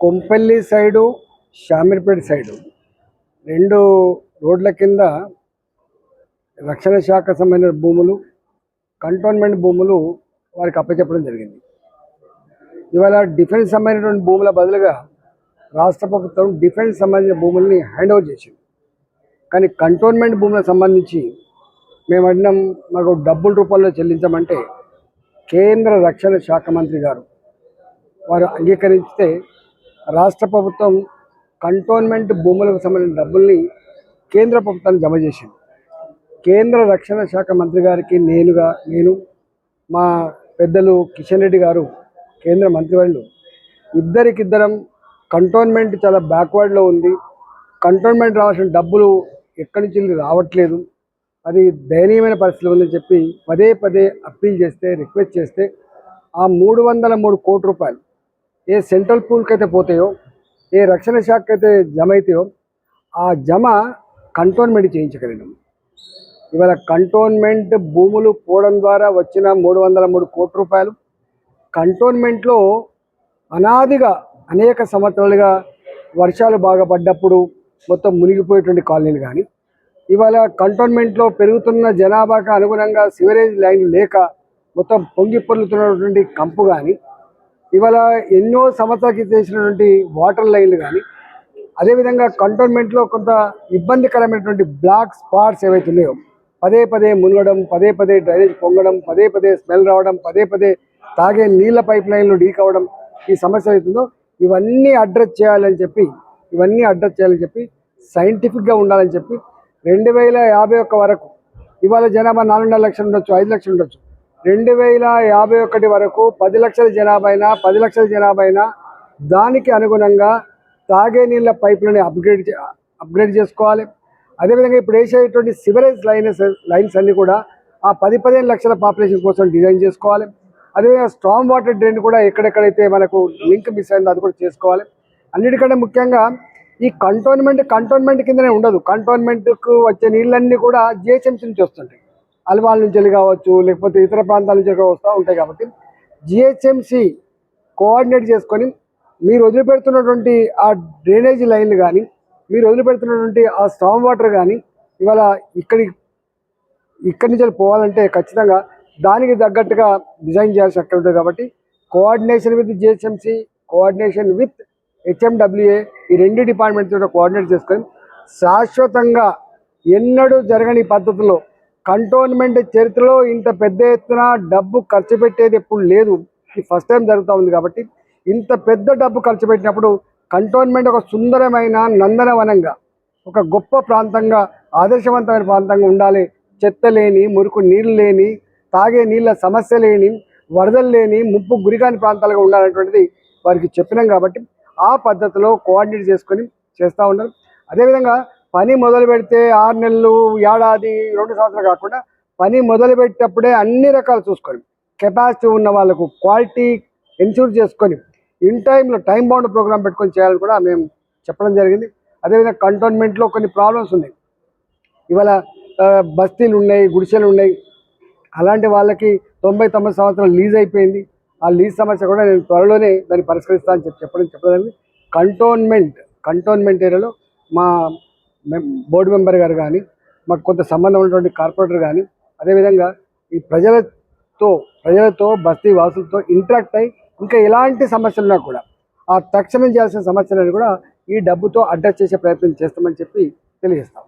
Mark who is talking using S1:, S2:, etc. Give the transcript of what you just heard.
S1: Kompally side Shamirpet side. రెండు రోడ్ల కింద రక్షణ శాఖ సంబంధించిన భూములు కంటోన్మెంట్ భూములు వారికి అప్పచెప్పడం జరిగింది. ఇవాళ డిఫెన్స్ సంబంధించినటువంటి భూముల బదులుగా రాష్ట్ర ప్రభుత్వం డిఫెన్స్ సంబంధించిన భూముల్ని హ్యాండ్ ఓవర్ చేసింది. కానీ కంటోన్మెంట్ భూములకు సంబంధించి మేము అడిగినాం మాకు డబ్బుల రూపంలో చెల్లించమంటే కేంద్ర రక్షణ శాఖ మంత్రి గారు వారు అంగీకరిస్తే రాష్ట్ర ప్రభుత్వం కంటోన్మెంట్ భూములకు సంబంధించిన డబ్బుల్ని కేంద్ర ప్రభుత్వానికి జమ చేసింది. కేంద్ర రక్షణ శాఖ మంత్రి గారికి నేనుగా నేను మా పెద్దలు కిషన్ రెడ్డి గారు కేంద్ర మంత్రివర్యులు ఇద్దరికిద్దరం కంటోన్మెంట్ చాలా బ్యాక్వర్డ్లో ఉంది. కంటోన్మెంట్ రావాల్సిన డబ్బులు ఎక్కడి నుంచి రావట్లేదు. అది దయనీయమైన పరిస్థితి ఉందని చెప్పి పదే పదే అప్పీల్ చేస్తే రిక్వెస్ట్ చేస్తే ఆ మూడు వందల మూడు కోట్ల రూపాయలు ఏ సెంట్రల్ పూల్కి అయితే పోతాయో ఏ రక్షణ శాఖకి అయితే జమ అవుతాయో ఆ జమ కంటోన్మెంట్ చేయించగలిగినాం ఇవాళ కంటోన్మెంట్ భూములు పోవడం ద్వారా వచ్చిన మూడు వందల మూడు కోట్ల రూపాయలు. కంటోన్మెంట్లో అనాదిగా అనేక సంవత్సరాలుగా వర్షాలు బాగా పడ్డప్పుడు మొత్తం మునిగిపోయేటువంటి కాలనీలు కానీ ఇవాళ కంటోన్మెంట్లో పెరుగుతున్న జనాభాకు అనుగుణంగా సివరేజ్ లైన్ లేక మొత్తం పొంగి పొర్లుతున్నటువంటి కంపు కానీ ఇవాళ ఎన్నో సంవత్సరాలకి చేసినటువంటి వాటర్ లైన్లు కానీ అదేవిధంగా కంటోన్మెంట్లో కొంత ఇబ్బందికరమైనటువంటి బ్లాక్ స్పాట్స్ ఏవైతే ఉన్నాయో పదే పదే మునగడం పదే పదే డ్రైనేజ్ పొంగడం పదే పదే స్మెల్ రావడం పదే పదే తాగే నీళ్ళ పైప్ లైన్లు లీక్ అవ్వడం ఈ సమస్య అవుతుందో ఇవన్నీ అడ్రస్ చేయాలని చెప్పి ఇవన్నీ అడ్రస్ చేయాలని చెప్పి సైంటిఫిక్గా ఉండాలని చెప్పి రెండు వేల యాభై ఒక్క వరకు ఇవాళ జనాభా నాలుగున్నర లక్షలు ఉండొచ్చు ఐదు లక్షలు ఉండొచ్చు. రెండు వేల యాభై ఒకటి వరకు పది లక్షల జనాభైనా పది లక్షల జనాభైనా దానికి అనుగుణంగా తాగే నీళ్ళ పైపులని అప్గ్రేడ్ చే- అప్గ్రేడ్ చేసుకోవాలి. అదేవిధంగా ఇప్పుడు వేసేటువంటి సివరేజ్ లైన్స్ లైన్స్ అన్నీ కూడా ఆ పది పదిహేను లక్షల పాపులేషన్ కోసం డిజైన్ చేసుకోవాలి. అదేవిధంగా స్ట్రాంగ్ వాటర్ డ్రైన్ కూడా ఎక్కడెక్కడైతే మనకు లింక్ మిస్ అయిందో అది కూడా చేసుకోవాలి. అన్నిటికంటే ముఖ్యంగా ఈ కంటోన్మెంట్ కంటోన్మెంట్ కిందనే ఉండదు. కంటోన్మెంట్కు వచ్చే నీళ్ళన్నీ కూడా జిహెచ్ఎంసీ నుంచి వస్తుంటాయి. అల్వాల్ నుంచి వెళ్ళి కావచ్చు లేకపోతే ఇతర ప్రాంతాల నుంచి వస్తూ ఉంటాయి కాబట్టి జిహెచ్ఎంసి కోఆర్డినేట్ చేసుకొని మీరు వదిలిపెడుతున్నటువంటి ఆ డ్రైనేజ్ లైన్లు కానీ మీరు వదిలిపెడుతున్నటువంటి ఆ స్టామ్ వాటర్ కానీ ఇవాళ ఇక్కడి ఇక్కడి నుంచి పోవాలంటే ఖచ్చితంగా దానికి తగ్గట్టుగా డిజైన్ చేయాల్సి అక్కడ ఉంటుంది కాబట్టి coordination with GHMC coordination with HMWA ఈ రెండు డిపార్ట్మెంట్స్ కోఆర్డినేట్ చేసుకొని శాశ్వతంగా ఎన్నడూ జరగని పద్ధతిలో కంటోన్మెంట్ చరిత్రలో ఇంత పెద్ద ఎత్తున డబ్బు ఖర్చు పెట్టేది ఎప్పుడు లేదు. ఇది ఫస్ట్ టైం జరుగుతూ ఉంది కాబట్టి ఇంత పెద్ద డబ్బు ఖర్చు పెట్టినప్పుడు కంటోన్మెంట్ ఒక సుందరమైన నందనవనంగా ఒక గొప్ప ప్రాంతంగా ఆదర్శవంతమైన ప్రాంతంగా ఉండాలి. చెత్త లేని మురుకు నీళ్ళు లేని తాగే నీళ్ళ సమస్య లేని వరదలు లేని ముప్పు గురికాని ప్రాంతాలుగా ఉండాలనేటువంటిది వారికి చెప్పినాం కాబట్టి ఆ పద్ధతిలో కోఆర్డినేట్ చేసుకొని చేస్తూ ఉన్నారు. అదేవిధంగా పని మొదలు పెడితే ఆరు నెలలు ఏడాది రెండు సంవత్సరాలు కాకుండా పని మొదలు పెట్టేటప్పుడే అన్ని రకాలు చూసుకొని కెపాసిటీ ఉన్న వాళ్ళకు క్వాలిటీ ఎన్ష్యూర్ చేసుకొని ఇన్ టైంలో టైం బౌండ్ ప్రోగ్రామ్ పెట్టుకొని చేయాలని కూడా మేము చెప్పడం జరిగింది. అదేవిధంగా కంటోన్మెంట్లో కొన్ని ప్రాబ్లమ్స్ ఉన్నాయి. ఇవాళ బస్తీలు ఉన్నాయి గుడిసెలు ఉన్నాయి. అలాంటి వాళ్ళకి తొంభై తొమ్మిది సంవత్సరాలు లీజ్ అయిపోయింది. ఆ లీజ్ సమస్య కూడా నేను త్వరలోనే దాన్ని పరిష్కరిస్తా అని చెప్పి చెప్పడం చెప్పడం జరిగింది. కంటోన్మెంట్ కంటోన్మెంట్ ఏరియాలో మా బోర్డు మెంబర్ గారు కానీ మాకు కొంత సంబంధం ఉన్నటువంటి కార్పొరేటర్ కానీ అదేవిధంగా ఈ ప్రజలతో ప్రజలతో బస్తీ వాసులతో ఇంటరాక్ట్ అయ్యి ఇంకా ఎలాంటి సమస్యలున్నా కూడా ఆ తక్షణం చేయాల్సిన సమస్యలను కూడా ఈ డబ్బుతో అడ్రస్ చేసే ప్రయత్నం చేస్తామని చెప్పి తెలియజేస్తాం.